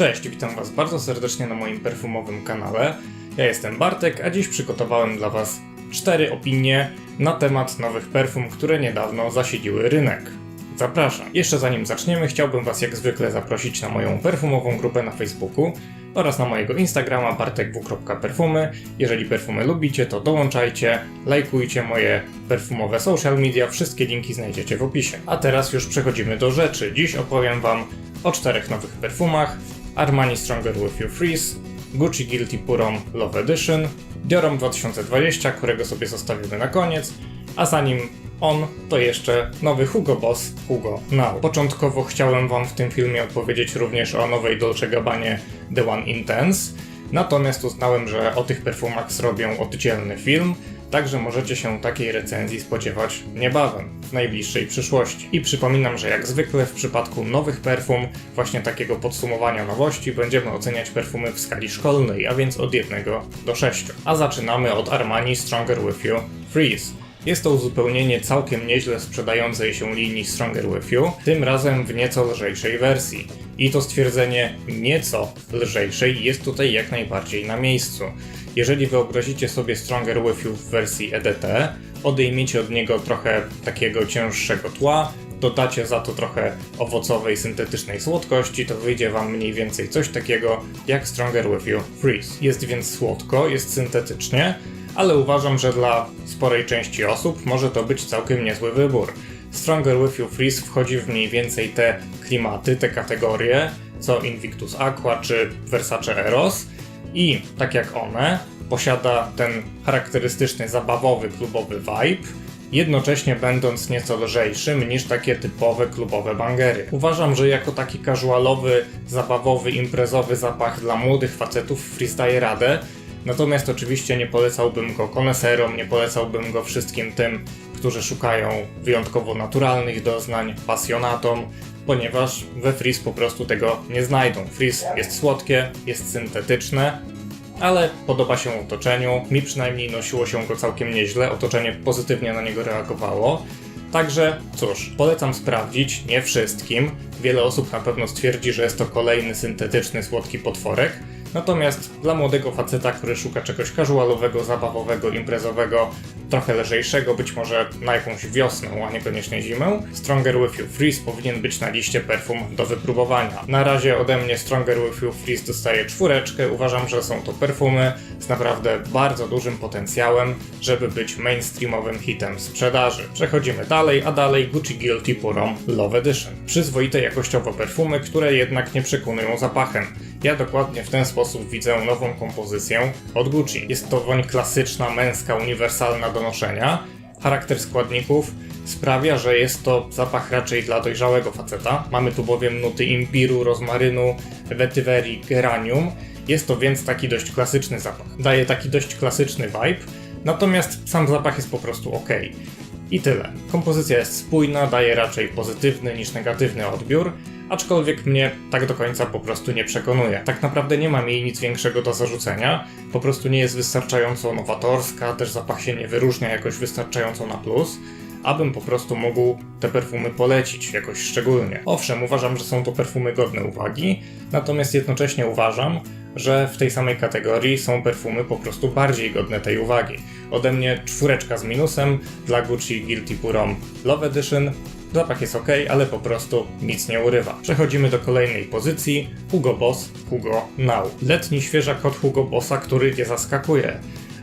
Cześć, witam Was bardzo serdecznie na moim perfumowym kanale. Ja jestem Bartek, a dziś przygotowałem dla Was cztery opinie na temat nowych perfum, które niedawno zasiedziły rynek. Zapraszam. Jeszcze zanim zaczniemy, chciałbym Was jak zwykle zaprosić na moją perfumową grupę na Facebooku oraz na mojego Instagrama bartekw.perfumy. Jeżeli perfumy lubicie, to dołączajcie, lajkujcie moje perfumowe social media, wszystkie linki znajdziecie w opisie. A teraz już przechodzimy do rzeczy. Dziś opowiem Wam o czterech nowych perfumach. Armani Stronger With You Freeze, Gucci Guilty Purom Love Edition, Diorom 2020, którego sobie zostawimy na koniec, a zanim on, to jeszcze nowy Hugo Boss Hugo Now. Początkowo chciałem Wam w tym filmie opowiedzieć również o nowej Dolce Gabbanie The One Intense, natomiast uznałem, że o tych perfumach zrobię oddzielny film, Także możecie się takiej recenzji spodziewać niebawem, w najbliższej przyszłości. I przypominam, że jak zwykle w przypadku nowych perfum, właśnie takiego podsumowania nowości, będziemy oceniać perfumy w skali szkolnej, a więc od 1 do 6. A zaczynamy od Armani Stronger With You Freeze. Jest to uzupełnienie całkiem nieźle sprzedającej się linii Stronger With You, tym razem w nieco lżejszej wersji. I to stwierdzenie nieco lżejszej jest tutaj jak najbardziej na miejscu. Jeżeli wyobrazicie sobie Stronger With You w wersji EDT, odejmiecie od niego trochę takiego cięższego tła, dodacie za to trochę owocowej, syntetycznej słodkości, to wyjdzie Wam mniej więcej coś takiego jak Stronger With You Freeze. Jest więc słodko, jest syntetycznie, ale uważam, że dla sporej części osób może to być całkiem niezły wybór. Stronger With You Freeze wchodzi w mniej więcej te klimaty, te kategorie, co Invictus Aqua czy Versace Eros i, tak jak one, posiada ten charakterystyczny zabawowy klubowy vibe, jednocześnie będąc nieco lżejszym niż takie typowe klubowe bangery. Uważam, że jako taki casualowy, zabawowy, imprezowy zapach dla młodych facetów Freeze daje radę, natomiast oczywiście nie polecałbym go koneserom, nie polecałbym go wszystkim tym, którzy szukają wyjątkowo naturalnych doznań, pasjonatom, ponieważ we Freeze po prostu tego nie znajdą. Freeze jest słodkie, jest syntetyczne, ale podoba się otoczeniu. Mi przynajmniej nosiło się go całkiem nieźle, otoczenie pozytywnie na niego reagowało. Także cóż, polecam sprawdzić, nie wszystkim. Wiele osób na pewno stwierdzi, że jest to kolejny syntetyczny słodki potworek, Natomiast dla młodego faceta, który szuka czegoś casualowego, zabawowego, imprezowego, trochę lżejszego, być może na jakąś wiosnę, a niekoniecznie zimę, Stronger With You Freeze powinien być na liście perfum do wypróbowania. Na razie ode mnie Stronger With You Freeze dostaje czwóreczkę. Uważam, że są to perfumy z naprawdę bardzo dużym potencjałem, żeby być mainstreamowym hitem sprzedaży. Przechodzimy dalej, a dalej Gucci Guilty Purom Love Edition. Przyzwoite jakościowo perfumy, które jednak nie przekonują zapachem. Ja dokładnie w ten sposób widzę nową kompozycję od Gucci. Jest to woń klasyczna, męska, uniwersalna do noszenia. Charakter składników sprawia, że jest to zapach raczej dla dojrzałego faceta. Mamy tu bowiem nuty imbiru, rozmarynu, vetiverii, geranium. Jest to więc taki dość klasyczny zapach. Daje taki dość klasyczny vibe, natomiast sam zapach jest po prostu ok. I tyle. Kompozycja jest spójna, daje raczej pozytywny niż negatywny odbiór, aczkolwiek mnie tak do końca po prostu nie przekonuje. Tak naprawdę nie mam jej nic większego do zarzucenia, po prostu nie jest wystarczająco nowatorska, też zapach się nie wyróżnia jakoś wystarczająco na plus, abym po prostu mógł te perfumy polecić jakoś szczególnie. Owszem, uważam, że są to perfumy godne uwagi, natomiast jednocześnie uważam, że w tej samej kategorii są perfumy po prostu bardziej godne tej uwagi. Ode mnie czwóreczka z minusem dla Gucci Guilty Purom Love Edition, Zapach jest ok, ale po prostu nic nie urywa. Przechodzimy do kolejnej pozycji. Hugo Boss, Hugo Now. Letni świeżak od Hugo Bossa, który nie zaskakuje.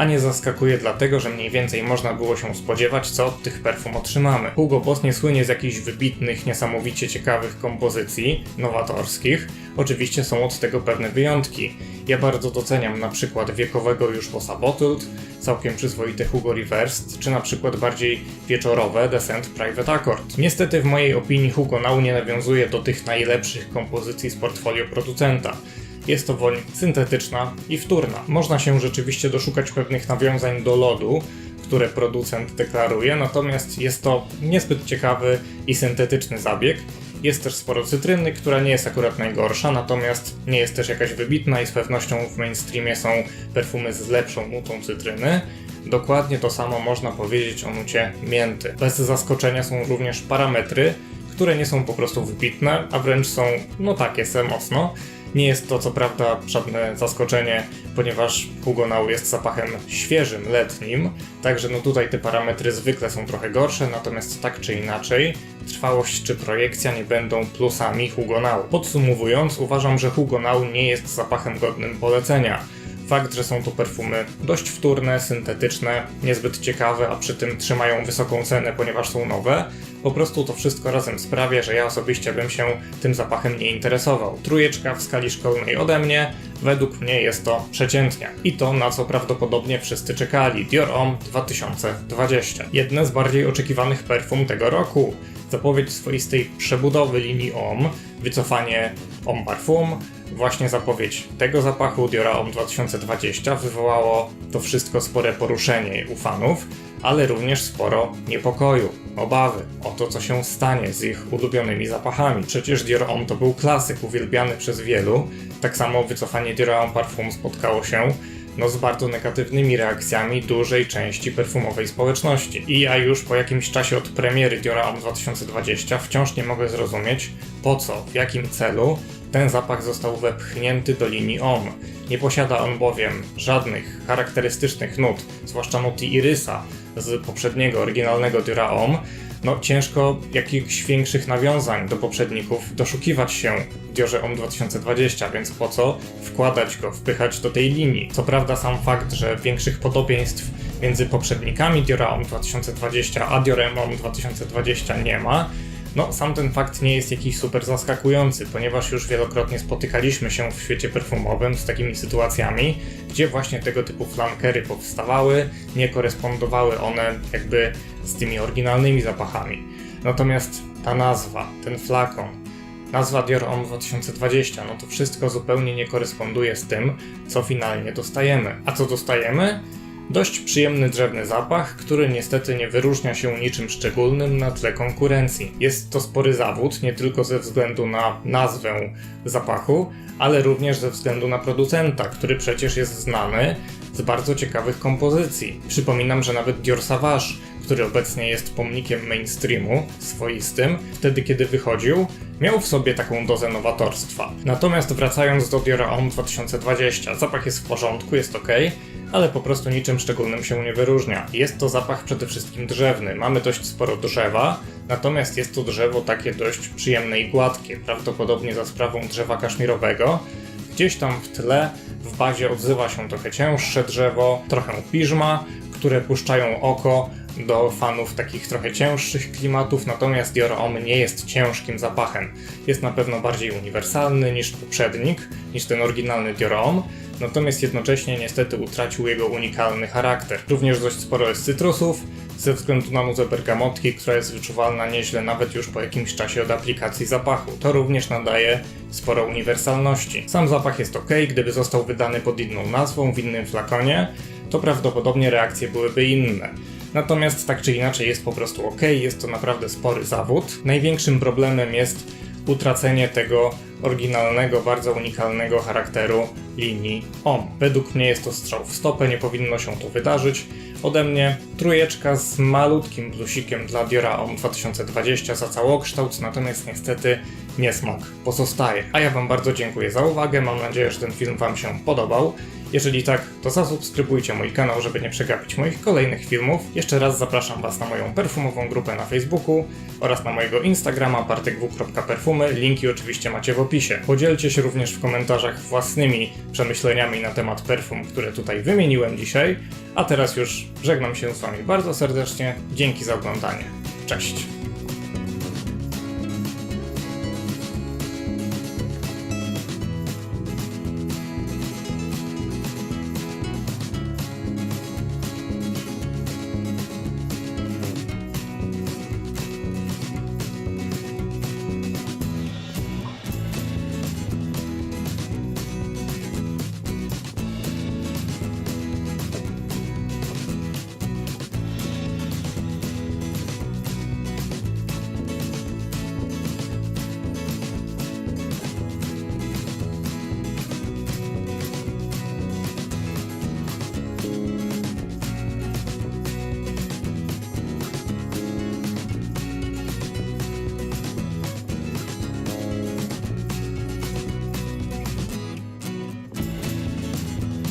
A nie zaskakuje dlatego, że mniej więcej można było się spodziewać, co od tych perfum otrzymamy. Hugo Boss nie słynie z jakichś wybitnych, niesamowicie ciekawych kompozycji, nowatorskich. Oczywiście są od tego pewne wyjątki. Ja bardzo doceniam na przykład wiekowego już Bossa Bottled, całkiem przyzwoite Hugo Reversed, czy na przykład bardziej wieczorowe Descent Private Accord. Niestety w mojej opinii Hugo Now nie nawiązuje do tych najlepszych kompozycji z portfolio producenta. Jest to woń syntetyczna i wtórna. Można się rzeczywiście doszukać pewnych nawiązań do lodu, które producent deklaruje, natomiast jest to niezbyt ciekawy i syntetyczny zabieg. Jest też sporo cytryny, która nie jest akurat najgorsza, natomiast nie jest też jakaś wybitna i z pewnością w mainstreamie są perfumy z lepszą nutą cytryny. Dokładnie to samo można powiedzieć o nucie mięty. Bez zaskoczenia są również parametry, które nie są po prostu wybitne, a wręcz są no takie se mocno. Nie jest to co prawda żadne zaskoczenie, ponieważ Hugo jest zapachem świeżym, letnim, także no tutaj te parametry zwykle są trochę gorsze, natomiast tak czy inaczej, trwałość czy projekcja nie będą plusami Hugo. Podsumowując, uważam, że Hugo nie jest zapachem godnym polecenia. Fakt, że są to perfumy dość wtórne, syntetyczne, niezbyt ciekawe, a przy tym trzymają wysoką cenę, ponieważ są nowe, po prostu to wszystko razem sprawia, że ja osobiście bym się tym zapachem nie interesował. Trójeczka w skali szkolnej ode mnie, według mnie jest to przeciętnia. I to, na co prawdopodobnie wszyscy czekali. Dior Homme 2020. Jedne z bardziej oczekiwanych perfum tego roku. Zapowiedź swoistej przebudowy linii Homme, wycofanie Homme Parfum, właśnie zapowiedź tego zapachu Diora Homme 2020 wywołało to wszystko spore poruszenie u fanów, ale również sporo niepokoju, obawy o to, co się stanie z ich ulubionymi zapachami. Przecież Dior Homme to był klasyk uwielbiany przez wielu, tak samo wycofanie Dior Homme Parfum spotkało się no, z bardzo negatywnymi reakcjami dużej części perfumowej społeczności. I ja już po jakimś czasie od premiery Diora Homme 2020 wciąż nie mogę zrozumieć po co, w jakim celu ten zapach został wepchnięty do linii OM. Nie posiada on bowiem żadnych charakterystycznych nut, zwłaszcza nuty irysa z poprzedniego, oryginalnego Diora OM. No ciężko jakichś większych nawiązań do poprzedników doszukiwać się w Diorze OM 2020, więc po co wkładać go, wpychać do tej linii? Co prawda sam fakt, że większych podobieństw między poprzednikami Diora OM 2020 a Diorem OM 2020 nie ma, no, sam ten fakt nie jest jakiś super zaskakujący, ponieważ już wielokrotnie spotykaliśmy się w świecie perfumowym z takimi sytuacjami, gdzie właśnie tego typu flankery powstawały, nie korespondowały one jakby z tymi oryginalnymi zapachami. Natomiast ta nazwa, ten flakon, nazwa Dior Homme 2020, no to wszystko zupełnie nie koresponduje z tym, co finalnie dostajemy. A co dostajemy? Dość przyjemny drzewny zapach, który niestety nie wyróżnia się niczym szczególnym na tle konkurencji. Jest to spory zawód, nie tylko ze względu na nazwę zapachu, ale również ze względu na producenta, który przecież jest znany z bardzo ciekawych kompozycji. Przypominam, że nawet Dior Sauvage, który obecnie jest pomnikiem mainstreamu swoistym, wtedy kiedy wychodził, miał w sobie taką dozę nowatorstwa. Natomiast wracając do Dior Homme 2020, zapach jest w porządku, jest ok, ale po prostu niczym szczególnym się nie wyróżnia. Jest to zapach przede wszystkim drzewny. Mamy dość sporo drzewa, natomiast jest to drzewo takie dość przyjemne i gładkie, prawdopodobnie za sprawą drzewa kaszmirowego. Gdzieś tam w tle, w bazie odzywa się trochę cięższe drzewo, trochę piżma, które puszczają oko do fanów takich trochę cięższych klimatów, natomiast Dior Homme nie jest ciężkim zapachem. Jest na pewno bardziej uniwersalny niż poprzednik, niż ten oryginalny Dior Homme, natomiast jednocześnie niestety utracił jego unikalny charakter. Również dość sporo jest cytrusów, ze względu na nuzę bergamotki, która jest wyczuwalna nieźle nawet już po jakimś czasie od aplikacji zapachu. To również nadaje sporo uniwersalności. Sam zapach jest ok, gdyby został wydany pod inną nazwą, w innym flakonie, to prawdopodobnie reakcje byłyby inne. Natomiast tak czy inaczej jest po prostu ok, jest to naprawdę spory zawód. Największym problemem jest utracenie tego oryginalnego, bardzo unikalnego charakteru linii OM. Według mnie jest to strzał w stopę, nie powinno się to wydarzyć. Ode mnie trójeczka z malutkim plusikiem dla Diora OM 2020 za całokształt, natomiast niestety niesmak pozostaje. A ja Wam bardzo dziękuję za uwagę, mam nadzieję, że ten film Wam się podobał. Jeżeli tak, to zasubskrybujcie mój kanał, żeby nie przegapić moich kolejnych filmów. Jeszcze raz zapraszam Was na moją perfumową grupę na Facebooku oraz na mojego Instagrama bartekw.perfumy. Linki oczywiście macie w opisie. Podzielcie się również w komentarzach własnymi przemyśleniami na temat perfum, które tutaj wymieniłem dzisiaj. A teraz już żegnam się z Wami bardzo serdecznie. Dzięki za oglądanie. Cześć!